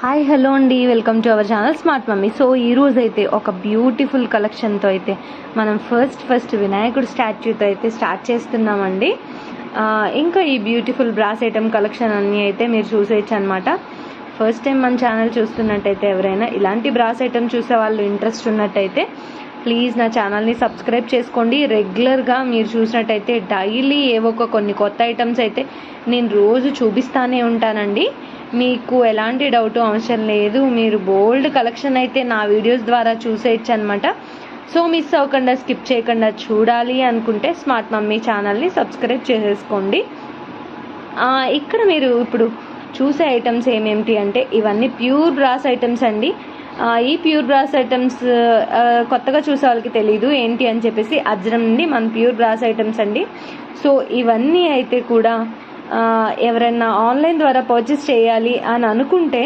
Hi hello అండి. Welcome to our channel smart mummy so ఈ రోజు అయితే ఒక బ్యూటిఫుల్ కలెక్షన్తో అయితే మనం ఫస్ట్ ఫస్ట్ వినాయకుడు స్టాచ్యూతో అయితే స్టార్ట్ చేస్తున్నామండి. ఇంకా ఈ బ్యూటిఫుల్ బ్రాస్ ఐటమ్ కలెక్షన్ అన్నీ అయితే మీరు చూసేయచ్చు అనమాట ఫస్ట్ టైం మన ఛానల్ చూస్తున్నట్టయితే ఎవరైనా ఇలాంటి బ్రాస్ ఐటమ్ చూసే వాళ్ళు ఇంట్రెస్ట్ ఉన్నట్టయితే ప్లీజ్ నా ఛానల్ని సబ్స్క్రైబ్ చేసుకోండి. రెగ్యులర్గా మీరు చూసినట్టయితే డైలీ ఏవో ఒక కొన్ని కొత్త ఐటమ్స్ అయితే నేను రోజు చూపిస్తానే ఉంటానండి. మీకు ఎలాంటి డౌట్ అవసరం లేదు. మీరు బోల్డ్ కలెక్షన్ అయితే నా వీడియోస్ ద్వారా చూసేయచ్చు అనమాట సో మిస్ అవ్వకుండా స్కిప్ చేయకుండా చూడాలి అనుకుంటే స్మార్ట్ మమ్మీ ఛానల్ని సబ్స్క్రైబ్ చేసేసుకోండి. ఇక్కడ మీరు ఇప్పుడు చూసే ఐటమ్స్ ఏమేమిటి అంటే ఇవన్నీ ప్యూర్ బ్రాస్ ఐటమ్స్ అండి. ఈ ప్యూర్ బ్రాస్ ఐటమ్స్ కొత్తగా చూసే వాళ్ళకి తెలియదు ఏంటి అని చెప్పేసి అజ్రం నుండి మన ప్యూర్ బ్రాస్ ఐటమ్స్ అండి. సో ఇవన్నీ అయితే కూడా ఎవరైనా ఆన్లైన్ ద్వారా పర్చేస్ చేయాలి అని అనుకుంటే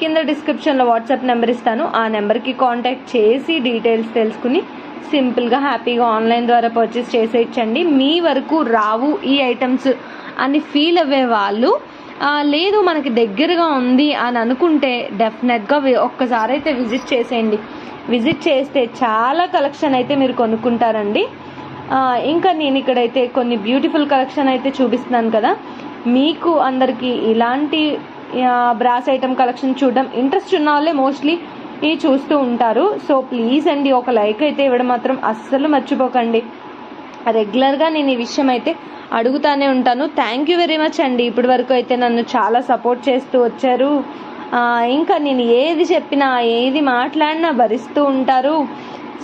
కింద డిస్క్రిప్షన్లో వాట్సాప్ నెంబర్ ఇస్తాను. ఆ నెంబర్కి కాంటాక్ట్ చేసి డీటెయిల్స్ తెలుసుకుని సింపుల్గా హ్యాపీగా ఆన్లైన్ ద్వారా పర్చేస్ చేసేయచ్చండి మీ వరకు రావు ఈ ఐటమ్స్ అని ఫీల్ అవ్వే వాళ్ళు లేదు మనకి దగ్గరగా ఉంది అని అనుకుంటే డెఫినెట్గా ఒక్కసారి అయితే విజిట్ చేసేయండి. విజిట్ చేస్తే చాలా కలెక్షన్ అయితే మీరు కొనుక్కుంటారండి. ఇంకా నేను ఇక్కడైతే కొన్ని బ్యూటిఫుల్ కలెక్షన్ అయితే చూపిస్తున్నాను కదా. మీకు అందరికీ ఇలాంటి బ్రాస్ ఐటమ్ కలెక్షన్ చూడడం ఇంట్రెస్ట్ ఉన్న వాళ్ళే మోస్ట్లీ ఈ చూస్తూ ఉంటారు. సో ప్లీజ్ అండి ఒక లైక్ అయితే ఇవ్వడం మాత్రం అస్సలు మర్చిపోకండి. రెగ్యులర్గా నేను ఈ విషయం అయితే అడుగుతానే ఉంటాను. థ్యాంక్ యూ వెరీ మచ్ అండి. ఇప్పటి వరకు అయితే నన్ను చాలా సపోర్ట్ చేస్తూ వచ్చారు. ఇంకా నేను ఏది చెప్పినా ఏది మాట్లాడినా భరిస్తూ ఉంటారు.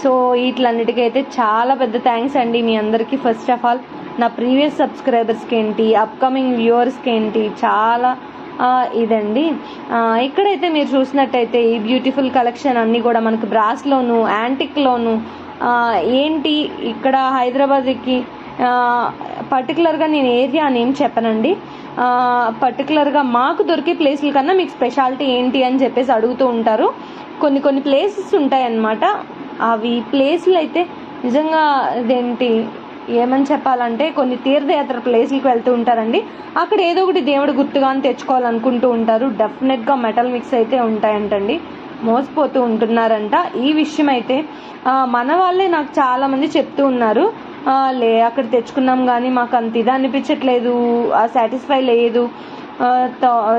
సో వీటిలన్నిటికైతే అయితే చాలా పెద్ద థ్యాంక్స్ అండి మీ అందరికీ. ఫస్ట్ ఆఫ్ ఆల్ నా ప్రీవియస్ సబ్స్క్రైబర్స్కి ఏంటి అప్కమింగ్ వ్యూవర్స్కి ఏంటి చాలా ఇదండి. ఇక్కడైతే మీరు చూసినట్టయితే ఈ బ్యూటిఫుల్ కలెక్షన్ అన్నీ కూడా మనకు బ్రాస్లోను యాంటిక్లోను ఏంటి ఇక్కడ హైదరాబాద్కి పర్టికులర్గా నేను ఏరియా అని ఏం చెప్పనండి పర్టికులర్గా మాకు దొరికే ప్లేసుల కన్నా మీకు స్పెషాలిటీ ఏంటి అని చెప్పేసి అడుగుతూ ఉంటారు. కొన్ని కొన్ని ప్లేసెస్ ఉంటాయన్నమాట. అవి ప్లేసులు అయితే నిజంగా ఇదేంటి ఏమని చెప్పాలంటే కొన్ని తీర్థయాత్ర ప్లేస్లకు వెళ్తూ ఉంటారండి. అక్కడ ఏదో ఒకటి దేవుడు గుర్తుగా అని తెచ్చుకోవాలనుకుంటూ ఉంటారు. డెఫినెట్గా మెటల్ మిక్స్ అయితే ఉంటాయంటండి. మోసపోతూ ఉంటున్నారంట. ఈ విషయం అయితే మన వాళ్ళే నాకు చాలామంది చెప్తూ ఉన్నారు. లే అక్కడ తెచ్చుకున్నాం కానీ మాకు అంత ఇది అనిపించట్లేదు. సాటిస్ఫై లేదు.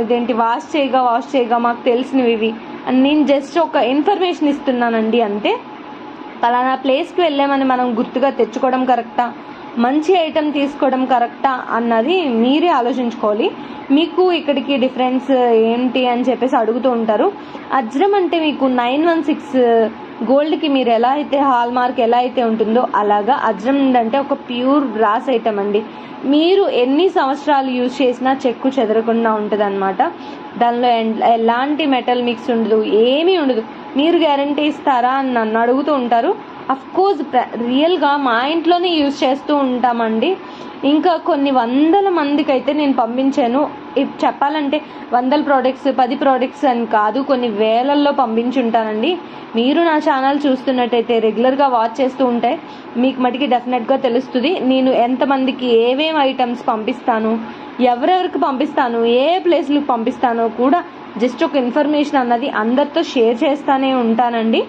ఇదేంటి వాష్ చేయగా వాష్ చేయగా మాకు తెలిసినవి ఇవి. అండ్ నేను జస్ట్ ఒక ఇన్ఫర్మేషన్ ఇస్తున్నానండి అంతే పలానా ప్లేస్కి వెళ్ళామని మనం గుర్తుగా తెచ్చుకోవడం కరెక్టా? మంచి ఐటెం తీసుకోవడం కరెక్టా అన్నది మీరే ఆలోచించుకోవాలి. మీకు ఇక్కడికి డిఫరెన్స్ ఏంటి అని చెప్పేసి అడుగుతూ ఉంటారు. అజ్రం అంటే మీకు నైన్ వన్ సిక్స్ గోల్డ్కి మీరు ఎలా అయితే హాల్ మార్క్ ఎలా అయితే ఉంటుందో అలాగా అజ్రం అంటే ఒక ప్యూర్ బ్రాస్ ఐటమ్ అండి. మీరు ఎన్ని సంవత్సరాలు యూజ్ చేసినా చెక్కు చెదరకుండా ఉంటుంది అనమాట దానిలో ఎన్- ఎలాంటి మెటల్ మిక్స్ ఉండదు ఏమీ ఉండదు. మీరు గ్యారంటీ ఇస్తారా అని నన్ను అడుగుతూ ఉంటారు. అఫ్ కోర్స్ రియల్గా మా ఇంట్లోనే యూజ్ చేస్తూ ఉంటామండి. ఇంకా కొన్ని వందల మందికి అయితే నేను పంపించాను. చెప్పాలంటే వందల ప్రోడక్ట్స్ పది ప్రోడక్ట్స్ అని కాదు కొన్ని వేలల్లో పంపించుంటానండి. మీరు నా ఛానల్ చూస్తున్నట్టయితే రెగ్యులర్గా వాచ్ చేస్తూ ఉంటే మీకు మటుకి డెఫినెట్గా తెలుస్తుంది నేను ఎంతమందికి ఏమేమి ఐటమ్స్ పంపిస్తాను ఎవరెవరికి పంపిస్తాను ఏ ప్లేస్లకు పంపిస్తానో కూడా జస్ట్ ఒక ఇన్ఫర్మేషన్ అన్నది అందరితో షేర్ చేస్తానే ఉంటానండి.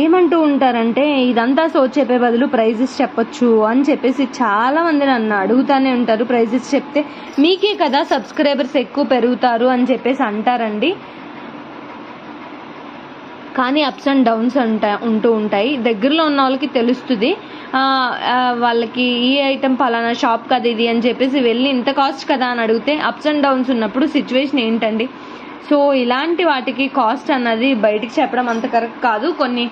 ఏమంటూ ఉంటారంటే ఇదంతా సోచ్ చెప్పే బదులు ప్రైజెస్ చెప్పొచ్చు అని చెప్పేసి చాలా మంది నన్ను అడుగుతానే ఉంటారు. ప్రైజెస్ చెప్తే మీకే కదా సబ్స్క్రైబర్స్ ఎక్కువ పెరుగుతారు అని చెప్పేసి అంటారండి. కానీ అప్స్ అండ్ డౌన్స్ ఉంటా ఉంటూ ఉంటాయి. దగ్గరలో ఉన్న వాళ్ళకి తెలుస్తుంది. వాళ్ళకి ఈ ఐటెం పలానా షాప్ కదా ఇది అని చెప్పేసి వెళ్ళి ఇంత కాస్ట్ కదా అని అడిగితే అప్స్ అండ్ డౌన్స్ ఉన్నప్పుడు సిచ్యువేషన్ ఏంటండి? సో ఇలాంటి వాటికి కాస్ట్ అన్నది బయటికి చెప్పడం అంత కరెక్ట్ కాదు. కొన్ని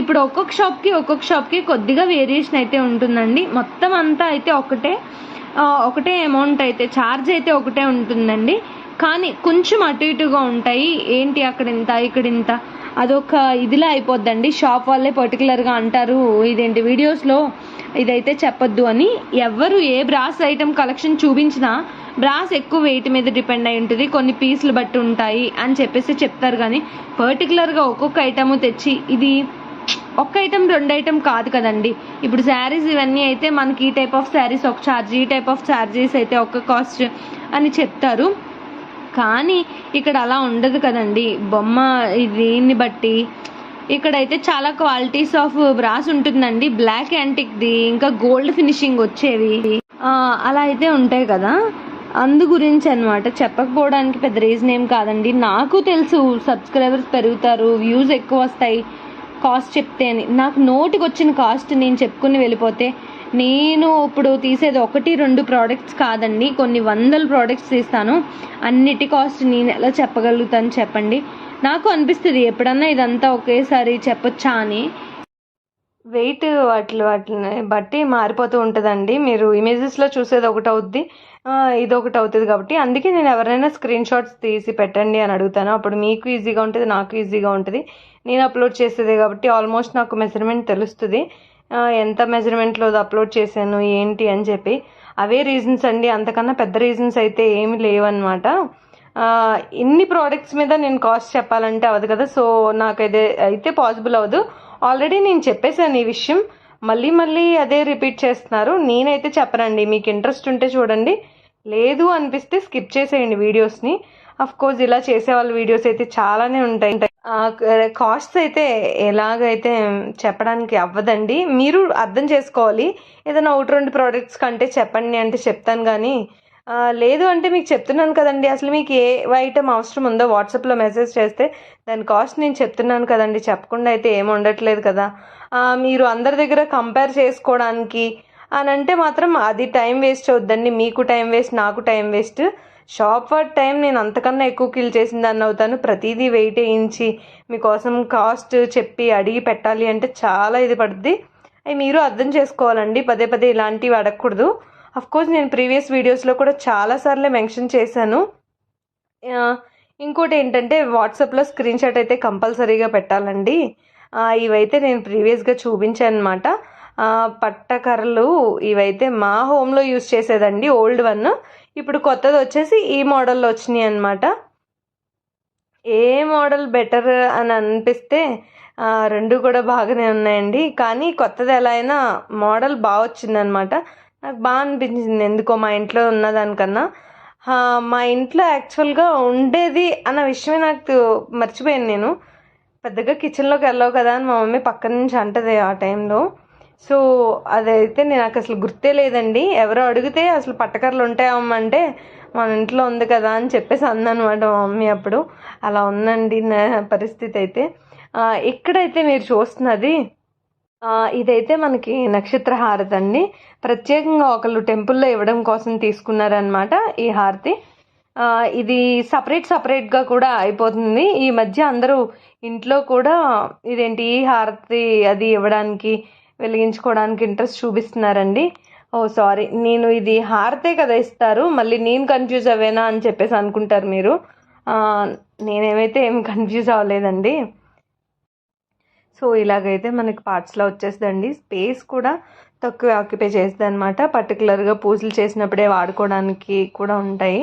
ఇప్పుడు ఒక్కొక్క షాప్కి ఒక్కొక్క షాప్కి కొద్దిగా వేరియేషన్ అయితే ఉంటుందండి. మొత్తం అంతా అయితే ఒకటే ఒకటే అమౌంట్ అయితే ఛార్జ్ అయితే ఒకటే ఉంటుందండి. కానీ కొంచెం అటు ఇటుగా ఉంటాయి. ఏంటి అక్కడ ఇంత ఇక్కడ ఇంత అదొక ఇదిలా అయిపోద్దండి. షాప్ వాళ్ళే పర్టికులర్గా అంటారు ఇదేంటి వీడియోస్లో? ఇదైతే చెప్పొద్దు అని. ఎవరు ఏ బ్రాస్ ఐటమ్ కలెక్షన్ చూపించినా బ్రాస్ ఎక్కువ వెయిట్ మీద డిపెండ్ అయి ఉంటుంది. కొన్ని పీసులు బట్టి ఉంటాయి అని చెప్పేసి చెప్తారు కానీ పర్టికులర్గా ఒక్కొక్క ఐటమ్ తెచ్చి ఇది ఒక్క ఐటమ్ రెండు ఐటమ్ కాదు కదండి. ఇప్పుడు శారీస్ ఇవన్నీ అయితే మనకి ఈ టైప్ ఆఫ్ శారీస్ ఒక ఛార్జ్ ఈ టైప్ ఆఫ్ ఛార్జెస్ అయితే ఒక కాస్ట్ అని చెప్తారు. కానీ ఇక్కడ అలా ఉండదు కదండి. బొమ్మ దీన్ని బట్టి ఇక్కడైతే చాలా క్వాలిటీస్ ఆఫ్ బ్రాస్ ఉంటుందండి. బ్లాక్ యాంటిక్ది ఇంకా గోల్డ్ ఫినిషింగ్ వచ్చేవి అలా అయితే ఉంటాయి కదా. అందు గురించి అనమాట చెప్పకపోవడానికి పెద్ద రీజన్ ఏం కాదండి. నాకు తెలుసు సబ్స్క్రైబర్స్ పెరుగుతారు వ్యూస్ ఎక్కువ వస్తాయి కాస్ట్ చెప్తే అని. నాకు నోటికి వచ్చిన కాస్ట్ నేను చెప్పుకుని వెళ్ళిపోతే నేను ఇప్పుడు తీసేది ఒకటి రెండు ప్రోడక్ట్స్ కాదండి. కొన్ని వందల ప్రోడక్ట్స్ తీస్తాను. అన్నిటి కాస్ట్ నేను ఎలా చెప్పగలుగుతాను చెప్పండి? నాకు అనిపిస్తుంది ఎప్పుడన్నా ఇదంతా ఒకేసారి చెప్పొచ్చా అని. వెయిట్ వాటి వాటిని బట్టి మారిపోతూ ఉంటుందండి. మీరు ఇమేజెస్లో చూసేది ఒకటి అవుద్ది ఇది ఒకటి అవుతుంది కాబట్టి. అందుకే నేను ఎవరైనా స్క్రీన్ షాట్స్ తీసి పెట్టండి అని అడుగుతాను. అప్పుడు మీకు ఈజీగా ఉంటుంది నాకు ఈజీగా ఉంటుంది. నేను అప్లోడ్ చేసేదే కాబట్టి ఆల్మోస్ట్ నాకు మెజర్మెంట్ తెలుస్తుంది. ఎంత మెజర్మెంట్లో అప్లోడ్ చేశాను ఏంటి అని చెప్పి. అవే రీజన్స్ అండి. అంతకన్నా పెద్ద రీజన్స్ అయితే ఏమి లేవన్నమాట. ఇన్ని ప్రోడక్ట్స్ మీద నేను కాస్ట్ చెప్పాలంటే అవ్వదు కదా. సో నాకు అయితే పాసిబుల్ అవ్వదు. ఆల్రెడీ నేను చెప్పేశాను ఈ విషయం. మళ్ళీ మళ్ళీ అదే రిపీట్ చేస్తున్నారు. నేనైతే చెప్పనండి. మీకు ఇంట్రెస్ట్ ఉంటే చూడండి. లేదు అనిపిస్తే స్కిప్ చేసేయండి వీడియోస్ని అఫ్ కోర్స్ ఇలా చేసే వాళ్ళ వీడియోస్ అయితే చాలానే ఉంటాయి. కాస్ట్ అయితే ఎలాగైతే చెప్పడానికి అవ్వదండి మీరు అర్థం చేసుకోవాలి. ఏదైనా ఒకటి రెండు ప్రోడక్ట్స్ కంటే చెప్పండి అంటే చెప్తాను కానీ లేదు అంటే మీకు చెప్తున్నాను కదండి. అసలు మీకు ఏ ఐటమ్ అవసరం ఉందో వాట్సాప్లో మెసేజ్ చేస్తే దాని కాస్ట్ నేను చెప్తున్నాను కదండి. చెప్పకుండా అయితే ఏం ఉండట్లేదు కదా. మీరు అందరి దగ్గర కంపేర్ చేసుకోవడానికి అని అంటే మాత్రం అది టైం వేస్ట్ అవుద్దండి. మీకు టైం వేస్ట్ నాకు time waste shop word time నేను అంతకన్నా ఎక్కువ కిల్ చేసిన దాన్ని అవుతాను. ప్రతిదీ వెయిట్ వేయించి మీకోసం కాస్ట్ చెప్పి అడిగి పెట్టాలి అంటే చాలా ఇది పడుద్ది. అవి మీరు అర్థం చేసుకోవాలండి. పదే పదే ఇలాంటివి అడగకూడదు. కోర్స్ నేను ప్రీవియస్ వీడియోస్లో కూడా చాలాసార్లు మెన్షన్ చేశాను. ఇంకోటి ఏంటంటే వాట్సాప్లో స్క్రీన్ షాట్ అయితే కంపల్సరీగా పెట్టాలండి. ఇవైతే నేను ప్రీవియస్గా చూపించాను అనమాట పట్టకర్రలు ఇవైతే మా హోమ్లో యూస్ చేసేదండి ఓల్డ్ వన్. ఇప్పుడు కొత్తది వచ్చేసి ఈ మోడల్లో వచ్చినాయి అనమాట ఏ మోడల్ బెటర్ అని అనిపిస్తే రెండు కూడా బాగానే ఉన్నాయండి. కానీ కొత్తది ఎలా అయినా మోడల్ బాగా వచ్చిందనమాట నాకు బాగా అనిపించింది ఎందుకో మా ఇంట్లో ఉన్నదానికన్నా మా ఇంట్లో యాక్చువల్గా ఉండేది అన్న విషయమే నాకు మర్చిపోయాను నేను. పెద్దగా కిచెన్లోకి వెళ్ళావు కదా అని మా మమ్మీ పక్క నుంచి అంటది ఆ టైంలో. సో అదైతే నేను నాకు అసలు గుర్తే లేదండి. ఎవరో అడిగితే అసలు పట్టకర్రలు ఉంటాయమ్మ అంటే మన ఇంట్లో ఉంది కదా అని చెప్పేసి అందనమాట మా మమ్మీ అప్పుడు. అలా ఉందండి నా పరిస్థితి అయితే. ఇక్కడైతే మీరు చూస్తున్నది ఇదైతే మనకి నక్షత్ర హారతి అండి. ప్రత్యేకంగా ఒకళ్ళు టెంపుల్లో ఇవ్వడం కోసం తీసుకున్నారనమాట ఈ హారతి. ఇది సపరేట్ సపరేట్గా కూడా అయిపోతుంది. ఈ మధ్య అందరూ ఇంట్లో కూడా ఇదేంటి ఈ హారతి అది ఇవ్వడానికి వెలిగించుకోవడానికి ఇంట్రెస్ట్ చూపిస్తున్నారండి. ఓ సారీ నేను ఇది హారతే కదా ఇస్తారు. మళ్ళీ నేను కన్ఫ్యూజ్ అవ్వేనా అని చెప్పేసి అనుకుంటారు మీరు. నేనేమైతే ఏం కన్ఫ్యూజ్ అవ్వలేదండి. సో ఇలాగైతే మనకి పార్ట్స్లో వచ్చేస్తుందండి. స్పేస్ కూడా తక్కువ ఆక్యుపై చేస్తుంది అనమాట పర్టికులర్గా పూజలు చేసినప్పుడే వాడుకోవడానికి కూడా ఉంటాయి.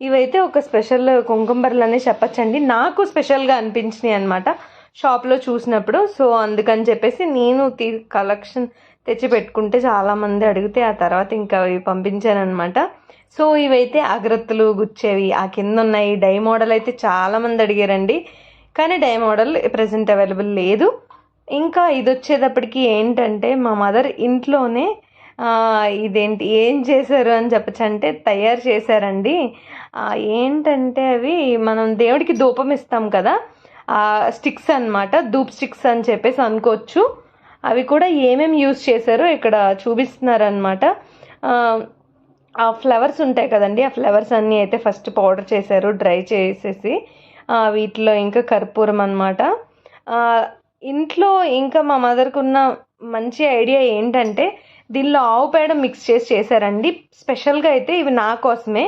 ఇవైతే ఒక స్పెషల్ కుంకుంబర్లు అనే చెప్పచ్చండి. నాకు స్పెషల్గా అనిపించినాయి అనమాట షాప్లో చూసినప్పుడు సో అందుకని చెప్పేసి నేను తీ కలెక్షన్ తెచ్చి పెట్టుకుంటే చాలామంది అడిగితే ఆ తర్వాత ఇంకా అవి పంపించాను అనమాట సో ఇవైతే అగ్రత్తులు గుచ్చేవి ఆ కింద ఉన్నాయి డై మోడల్ అయితే చాలామంది అడిగారండి. కానీ డై మోడల్ ప్రజెంట్ అవైలబుల్ లేదు. ఇంకా ఇది వచ్చేటప్పటికి ఏంటంటే మా మదర్ ఇంట్లోనే ఇదేంటి ఏం చేశారు అని చెప్పచ్చు అంటే తయారు చేశారండి. ఏంటంటే అవి మనం దేవుడికి ధూపం ఇస్తాం కదా స్టిక్స్ అన్నమాట. ధూప్ స్టిక్స్ అని చెప్పేసి అనుకోవచ్చు. అవి కూడా ఏమేమి యూస్ చేశారో ఇక్కడ చూపిస్తున్నారనమాట ఆ ఫ్లవర్స్ ఉంటాయి కదండి. ఆ ఫ్లవర్స్ అన్నీ అయితే ఫస్ట్ పౌడర్ చేశారు డ్రై చేసేసి వీటిలో ఇంకా కర్పూరం అనమాట ఇంట్లో ఇంకా మా మదర్కి ఉన్న మంచి ఐడియా ఏంటంటే దీనిలో ఆవు పేడ మిక్స్ చేసి చేశారండి. స్పెషల్గా అయితే ఇవి నా కోసమే.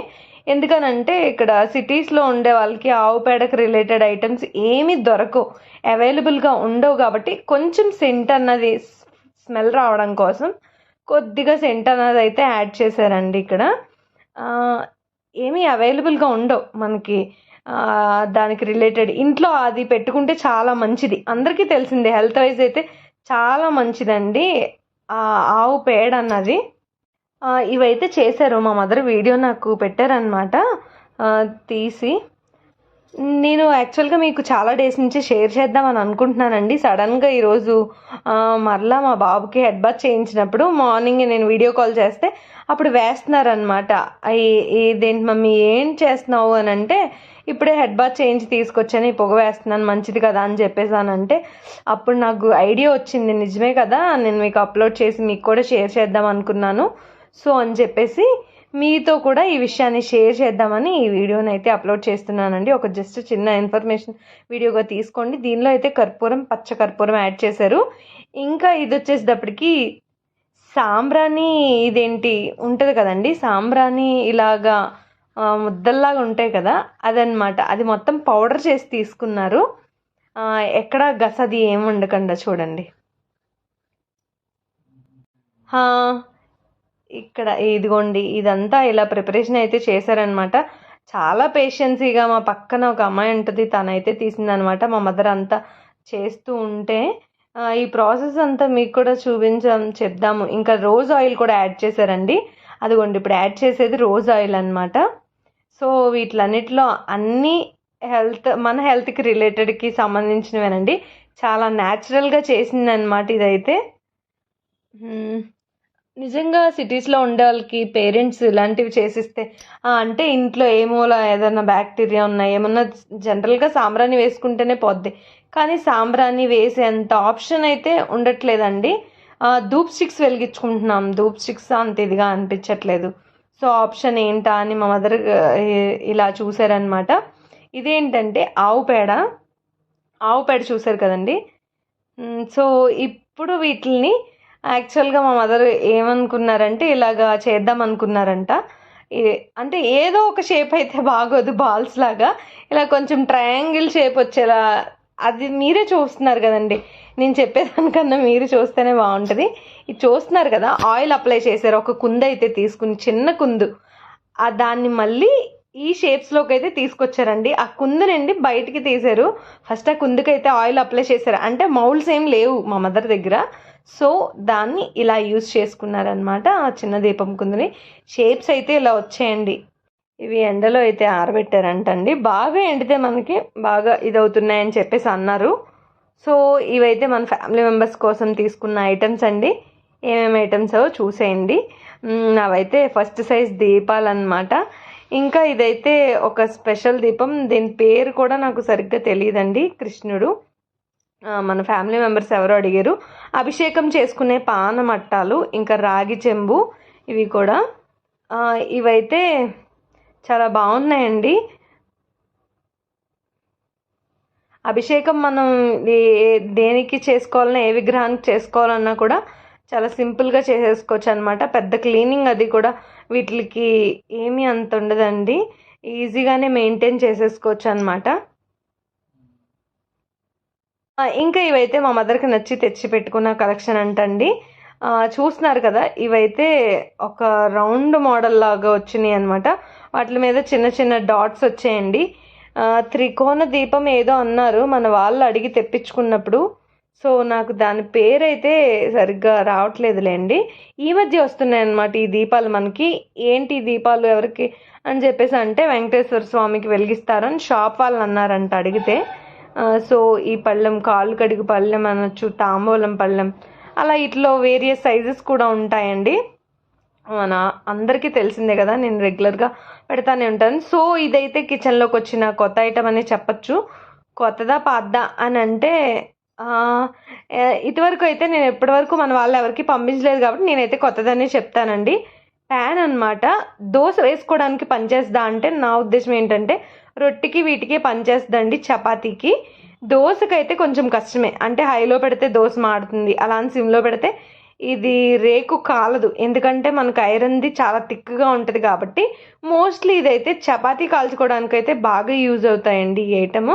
ఎందుకనంటే ఇక్కడ సిటీస్లో ఉండే వాళ్ళకి ఆవు పేడకు రిలేటెడ్ ఐటమ్స్ ఏమీ దొరకవు. అవైలబుల్గా ఉండవు కాబట్టి కొంచెం సెంట్ అన్నది స్మెల్ రావడం కోసం కొద్దిగా సెంట్ అన్నది అయితే యాడ్ చేశారండి ఇక్కడ. ఏమీ అవైలబుల్గా ఉండవు మనకి. దానికి రిలేటెడ్ ఇంట్లో అది పెట్టుకుంటే చాలా మంచిది. అందరికీ తెలిసిందే హెల్త్ వైజ్ అయితే చాలా మంచిదండి. ఆవు పేడ అన్నది. ఇవైతే చేశారు. మా మదర్ వీడియో నాకు పెట్టారనమాట తీసి. నేను యాక్చువల్గా మీకు చాలా డేస్ నుంచి షేర్ చేద్దామని అనుకుంటున్నానండి. సడన్గా ఈరోజు మరలా మా బాబుకి హెడ్ బాత్ చేయించినప్పుడు మార్నింగ్ నేను వీడియో కాల్ చేస్తే అప్పుడు వేస్తున్నారనమాట ఇదేంటి మమ్మీ ఏం చేస్తున్నావు అని అంటే ఇప్పుడే హెడ్ బాత్ చేయించి తీసుకొచ్చాను ఈ పొగ వేస్తున్నాను మంచిది కదా అని చెప్పేసానంటే అప్పుడు నాకు ఐడియా వచ్చింది. నిజమే కదా నేను మీకు అప్లోడ్ చేసి మీకు కూడా షేర్ చేద్దాం అనుకున్నాను. సో అని చెప్పేసి మీతో కూడా ఈ విషయాన్ని షేర్ చేద్దామని ఈ వీడియోని అయితే అప్లోడ్ చేస్తున్నానండి. ఒక జస్ట్ చిన్న ఇన్ఫర్మేషన్ వీడియోగా తీసుకోండి. దీనిలో అయితే కర్పూరం పచ్చ కర్పూరం యాడ్ చేశారు. ఇంకా ఇది వచ్చేసేటప్పటికి సాంబ్రాణి ఇదేంటి ఉంటుంది కదండి. సాంబ్రాణి ఇలాగా ముద్దల్లాగా ఉంటాయి కదా అదనమాట అది మొత్తం పౌడర్ చేసి తీసుకున్నారు. ఎక్కడ గసది ఏమి ఉండకుండా చూడండి. ఇక్కడ ఇదిగోండి ఇదంతా ఇలా ప్రిపరేషన్ అయితే చేశారనమాట. చాలా పేషెన్సీగా మా పక్కన ఒక అమ్మాయి ఉంటుంది తనైతే తీసిందనమాట. మా మదర్ అంతా చేస్తూ ఉంటే ఈ ప్రాసెస్ అంతా మీకు కూడా చూపించాం చెప్దాము. ఇంకా రోజ్ ఆయిల్ కూడా యాడ్ చేశారండి. అదిగోండి ఇప్పుడు యాడ్ చేసేది రోజ్ ఆయిల్ అనమాట సో వీటిలన్నిటిలో అన్నీ హెల్త్ మన హెల్త్కి రిలేటెడ్కి సంబంధించినవేనండి. చాలా న్యాచురల్గా చేసిందనమాట ఇదైతే. మ్మ్. నిజంగా సిటీస్లో ఉండే వాళ్ళకి పేరెంట్స్ ఇలాంటివి చేసిస్తే అంటే ఇంట్లో ఏమోలా ఏదైనా బ్యాక్టీరియా ఉన్నా ఏమన్నా జనరల్గా సాంబ్రాణి వేసుకుంటేనే పోద్ది. కానీ సాంబ్రాణి వేసేంత ఆప్షన్ అయితే ఉండట్లేదండి. ధూప్ స్టిక్స్ వెలిగించుకుంటున్నాం. ధూప్ స్టిక్స్ అంత ఇదిగా అనిపించట్లేదు. సో ఆప్షన్ ఏంటా అని మా మదర్ ఇలా చూసారనమాట ఇదేంటంటే ఆవు పేడ. ఆవు పేడ చూసారు కదండి? సో ఇప్పుడు వీటిని యాక్చువల్గా మా మదర్ ఏమనుకున్నారంటే ఇలాగా చేద్దాం అనుకున్నారంట అంటే ఏదో ఒక షేప్ అయితే బాగోదు బాల్స్ లాగా. ఇలా కొంచెం ట్రయాంగిల్ షేప్ వచ్చేలా అది మీరే చూస్తున్నారు కదండి. నేను చెప్పేదానికన్నా మీరు చూస్తేనే బాగుంటుంది. ఇది చూస్తున్నారు కదా ఆయిల్ అప్లై చేశారు. ఒక కుంద అయితే తీసుకుని చిన్న కుందు. ఆ దాన్ని మళ్ళీ ఈ షేప్స్లోకి అయితే తీసుకొచ్చారండి. ఆ కుందునండి బయటికి తీశారు. ఫస్ట్ ఆ కుందుకైతే ఆయిల్ అప్లై చేశారు. అంటే మౌల్స్ ఏం లేవు మా మదర్ దగ్గర. సో దాన్ని ఇలా యూజ్ చేసుకున్నారనమాట ఆ చిన్న దీపం కుందని. షేప్స్ అయితే ఇలా వచ్చాయండి. ఇవి ఎండలో అయితే ఆరబెట్టారంటండి. బాగా ఎండితే మనకి బాగా ఇదవుతున్నాయని చెప్పేసి అన్నారు. సో ఇవైతే మన ఫ్యామిలీ మెంబర్స్ కోసం తీసుకున్న ఐటమ్స్ అండి. ఏమేమి ఐటమ్స్ చూసేయండి. అవైతే ఫస్ట్ సైజ్ దీపాలు అన్నమాట ఇంకా ఇదైతే ఒక స్పెషల్ దీపం. దీని పేరు కూడా నాకు సరిగ్గా తెలియదండి. కృష్ణుడు. మన ఫ్యామిలీ మెంబర్స్ ఎవరో అడిగారు అభిషేకం చేసుకునే పానమట్టాలు ఇంకా రాగి చెంబు ఇవి కూడా. ఇవైతే చాలా బాగున్నాయండి. అభిషేకం మనం దేనికి చేసుకోవాలన్నా ఏ విగ్రహానికి చేసుకోవాలన్నా కూడా చాలా సింపుల్గా చేసేసుకోవచ్చు అనమాట పెద్ద క్లీనింగ్ అది కూడా వీటికి ఏమీ అంత ఉండదండి. ఈజీగానే మెయింటైన్ చేసేసుకోవచ్చు అనమాట ఇంకా ఇవైతే మా మదర్కి నచ్చి తెచ్చి పెట్టుకున్న కలెక్షన్ అంటండి. చూస్తున్నారు కదా ఇవైతే ఒక రౌండ్ మోడల్ లాగా వచ్చినాయి అనమాట వాటి మీద చిన్న చిన్న డాట్స్ వచ్చాయండి. త్రికోణ దీపం ఏదో అన్నారు మన వాళ్ళు అడిగి తెప్పించుకున్నప్పుడు. సో నాకు దాని పేరైతే సరిగ్గా రావట్లేదులేండి. ఈ మధ్య వస్తున్నాయి అన్నమాట ఈ దీపాలు మనకి. ఏంటి దీపాలు ఎవరికి అని చెప్పేసి అంటే వెంకటేశ్వర స్వామికి వెలిగిస్తారని షాప్ వాళ్ళు అన్నారంట అడిగితే. సో ఈ పళ్ళెం కాళ్ళు కడిగి పళ్ళెం అనొచ్చు తాంబూలం పళ్ళెం అలా ఇట్లో వేరియస్ సైజెస్ కూడా ఉంటాయండి. మన అందరికీ తెలిసిందే కదా నేను రెగ్యులర్గా పెడతానే ఉంటాను. సో ఇదైతే కిచెన్లోకి వచ్చిన కొత్త ఐటమ్ అని చెప్పచ్చు. కొత్తదా పాతదా అని అంటే ఇదివరకు అయితే నేను ఎప్పటివరకు మన వాళ్ళు ఎవరికి పంపించలేదు కాబట్టి నేనైతే కొత్తదనే చెప్తానండి. ప్యాన్ అన్నమాట. దోశ వేసుకోవడానికి పనిచేస్తా అంటే నా ఉద్దేశం ఏంటంటే రొట్టెకి వీటికి పనిచేస్తుందండి చపాతీకి. దోశకైతే కొంచెం కష్టమే. అంటే హైలో పెడితే దోశ మాడుతుంది అలా అని సిమ్లో పెడితే ఇది రేకు కాలదు. ఎందుకంటే మనకు ఐరన్ది చాలా థిక్గా ఉంటుంది కాబట్టి మోస్ట్లీ ఇదైతే చపాతీ కాల్చుకోవడానికి అయితే బాగా యూజ్ అవుతాయండి ఈ ఐటమ్.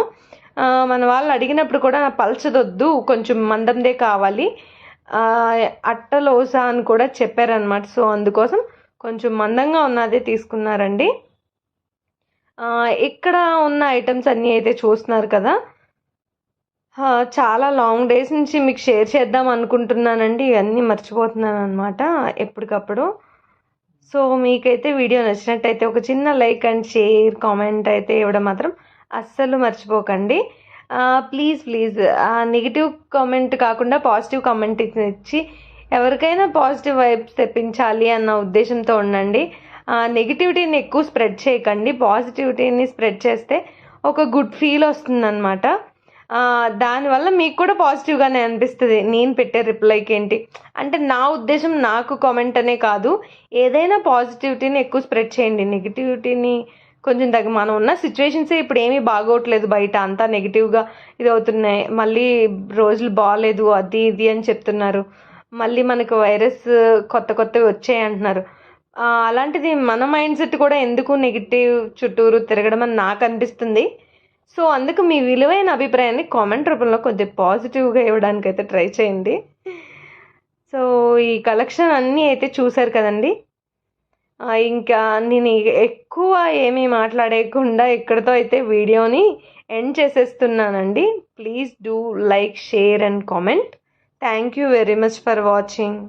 మన వాళ్ళు అడిగినప్పుడు కూడా పల్చదొద్దు కొంచెం మందందే కావాలి. అట్టలోస అని కూడా చెప్పారనమాట సో అందుకోసం కొంచెం మందంగా ఉన్నదే తీసుకున్నారండి. ఇక్కడ ఉన్న ఐటమ్స్ అన్నీ అయితే చూస్తున్నారు కదా. చాలా లాంగ్ డేస్ నుంచి మీకు షేర్ చేద్దాం అనుకుంటున్నానండి. ఇవన్నీ మర్చిపోతున్నాను అనమాట ఎప్పటికప్పుడు. సో మీకైతే వీడియో నచ్చినట్టయితే ఒక చిన్న లైక్ అండ్ షేర్ కామెంట్ అయితే ఇవ్వడం మాత్రం అస్సలు మర్చిపోకండి. ప్లీజ్ ప్లీజ్ నెగిటివ్ కామెంట్ కాకుండా పాజిటివ్ కామెంట్ ఇచ్చి ఎవరికైనా పాజిటివ్ వైబ్స్ తెప్పించాలి అన్న ఉద్దేశంతో ఉండండి. నెగిటివిటీని ఎక్కువ స్ప్రెడ్ చేయకండి. పాజిటివిటీని స్ప్రెడ్ చేస్తే ఒక గుడ్ ఫీల్ వస్తుందన్నమాట. దానివల్ల మీకు కూడా పాజిటివ్గానే అనిపిస్తుంది. నేను పెట్టే రిప్లైకి ఏంటి? అంటే నా ఉద్దేశం నాకు కామెంట్ అనే కాదు. ఏదైనా పాజిటివిటీని ఎక్కువ స్ప్రెడ్ చేయండి. నెగిటివిటీని కొంచెం తగ్గ మనం ఉన్న సిచ్యువేషన్సే ఇప్పుడు ఏమీ బాగోట్లేదు బయట. అంతా నెగిటివ్గా ఇది అవుతున్నాయి మళ్ళీ రోజులు బాగాలేదు అది ఇది అని చెప్తున్నారు. మళ్ళీ మనకు వైరస్ కొత్త కొత్తవి వచ్చాయి అంటున్నారు. అలాంటిది మన మైండ్ సెట్ కూడా ఎందుకు నెగిటివ్ చుట్టూరు తిరగడం అని నాకు అనిపిస్తుంది. సో అందుకు మీ విలువైన అభిప్రాయాన్ని కామెంట్ రూపంలో కొంచెం పాజిటివ్గా ఇవ్వడానికి అయితే ట్రై చేయండి. సో ఈ కలెక్షన్ అన్నీ అయితే చూశారు కదండి. ఇంకా నేను ఎక్కువ ఏమీ మాట్లాడేయకుండా ఇక్కడితో అయితే వీడియోని end చేసేస్తున్నానండి. Please do like share and comment. Thank you very much for watching.